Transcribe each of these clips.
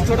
ছোট।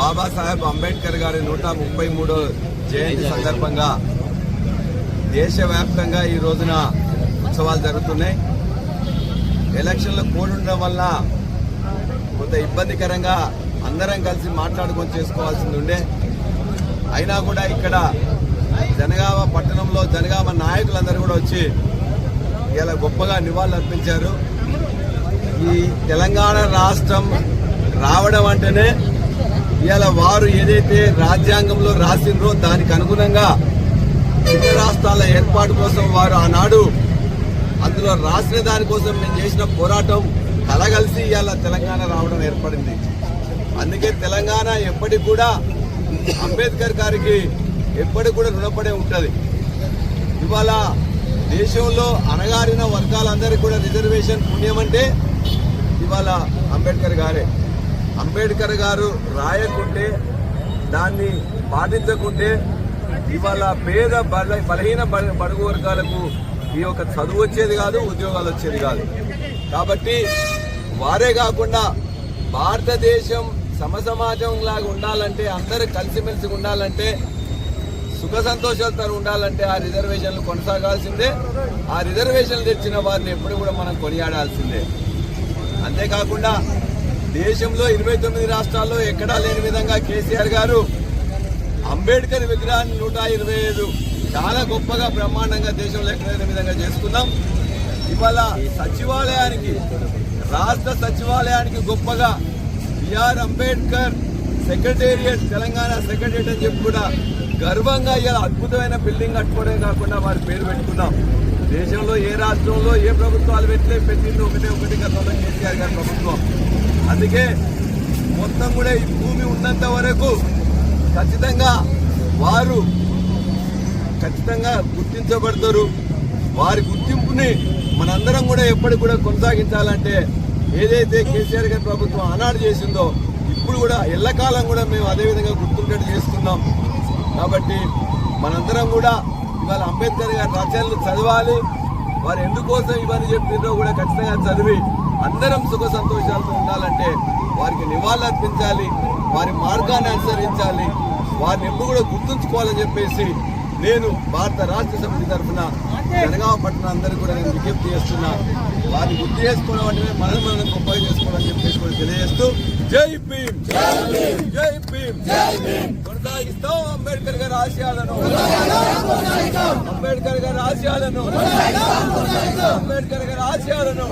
బాబాసాహెబ్ అంబేద్కర్ గారి నూట ముప్పై మూడో జయంతి సందర్భంగా దేశవ్యాప్తంగా ఈ రోజున ఉత్సవాలు జరుగుతున్నాయి. ఎలక్షన్లు కోడ్ ఉండడం వల్ల కొంత ఇబ్బందికరంగా అందరం కలిసి మాట్లాడుకొని చేసుకోవాల్సింది ఉండే. అయినా కూడా ఇక్కడ జనగామ పట్టణంలో జనగామ నాయకులందరూ కూడా వచ్చి ఇలా గొప్పగా నివాళులు అర్పించారు ఈ తెలంగాణ రాష్ట్రం రావడం అంటేనే ఇవాళ వారు ఏదైతే రాజ్యాంగంలో రాసిండ్రో దానికి అనుగుణంగా ఇతర రాష్ట్రాల ఏర్పాటు కోసం వారు ఆనాడు అందులో రాసిన దానికోసం మేము చేసిన పోరాటం కలగలిసి ఇవాళ తెలంగాణ రావడం ఏర్పడింది. అందుకే తెలంగాణ ఎప్పటికి కూడా అంబేద్కర్ గారికి ఎప్పటికి కూడా రుణపడే ఉంటుంది. ఇవాళ దేశంలో అణగారిన వర్గాలందరికీ కూడా రిజర్వేషన్ పుణ్యమంటే ఇవాళ అంబేద్కర్ గారే. అంబేద్కర్ గారు రాయకుంటే దాన్ని పాటించకుంటే ఇవాళ పేద బల- బలహీన బడుగు వర్గాలకు ఈ యొక్క చదువు వచ్చేది కాదు ఉద్యోగాలు వచ్చేది కాదు. కాబట్టి వారే కాకుండా భారతదేశం సమసమాజం లాగా ఉండాలంటే అందరూ కలిసిమెలిసి ఉండాలంటే సుఖ సంతోషాలతో ఉండాలంటే ఆ రిజర్వేషన్లు కొనసాగాల్సిందే. ఆ రిజర్వేషన్లు తెచ్చిన వారిని ఎప్పుడు కూడా మనం కొనియాడాల్సిందే. అంతేకాకుండా దేశంలో ఇరవై తొమ్మిది రాష్ట్రాల్లో ఎక్కడా లేని విధంగా కేసీఆర్ గారు అంబేద్కర్ విగ్రహాన్ని నూట ఇరవై ఐదు చాలా గొప్పగా బ్రహ్మాండంగా దేశంలో ఎక్కడ విధంగా చేసుకున్నాం. ఇవాళ సచివాలయానికి రాష్ట్ర సచివాలయానికి గొప్పగా B R Ambedkar secretariat Telangana secretariat అని చెప్పి కూడా గర్వంగా ఇలా అద్భుతమైన బిల్డింగ్ కట్టుకోవడమే కాకుండా వారి పేరు పెట్టుకున్నాం. దేశంలో ఏ రాష్ట్రంలో ఏ ప్రభుత్వాలు పెట్టలే పెట్టింది ఒకటే ఒకటి గతంలో కేసీఆర్ గారి ప్రభుత్వం. అందుకే మొత్తం కూడా ఈ భూమి ఉన్నంత వరకు ఖచ్చితంగా వారు ఖచ్చితంగా గుర్తించబడతారు. వారి గుర్తింపుని మనందరం కూడా ఎప్పటికి కూడా కొనసాగించాలంటే ఏదైతే కేసీఆర్ గారి ప్రభుత్వం ఆనాడు చేసిందో ఇప్పుడు కూడా ఎల్లకాలం కూడా మేము అదేవిధంగా గుర్తుండేట్టు చేసుకుందాం. కాబట్టి మనందరం కూడా ఇవాళ అంబేద్కర్ గారి రచనలు చదవాలి. వారు ఎందుకోసం ఇవన్నీ చెప్పిందో కూడా ఖచ్చితంగా చదివి అందరం సుఖ సంతోషాలతో ఉండాలంటే వారికి నివాళులర్పించాలి వారి మార్గాన్ని అనుసరించాలి వారిని ఎప్పుడు కూడా గుర్తుంచుకోవాలని చెప్పేసి నేను భారత రాష్ట్ర సమితి తరఫున జనగామ పట్టణ అందరికీ కూడా నేను విజ్ఞప్తి చేస్తున్నా. వారిని గుర్తు చేసుకోవడం అంటే మనం మనం గొప్పగా చేసుకోవాలని చెప్పేసి కూడా తెలియజేస్తూ జై భీమ్! జై భీమ్! జై అంబేద్కర్ ఆశయాలను అంబేద్కర్ గారి ఆశయాలను అంబేద్కర్ గారి ఆశయాలను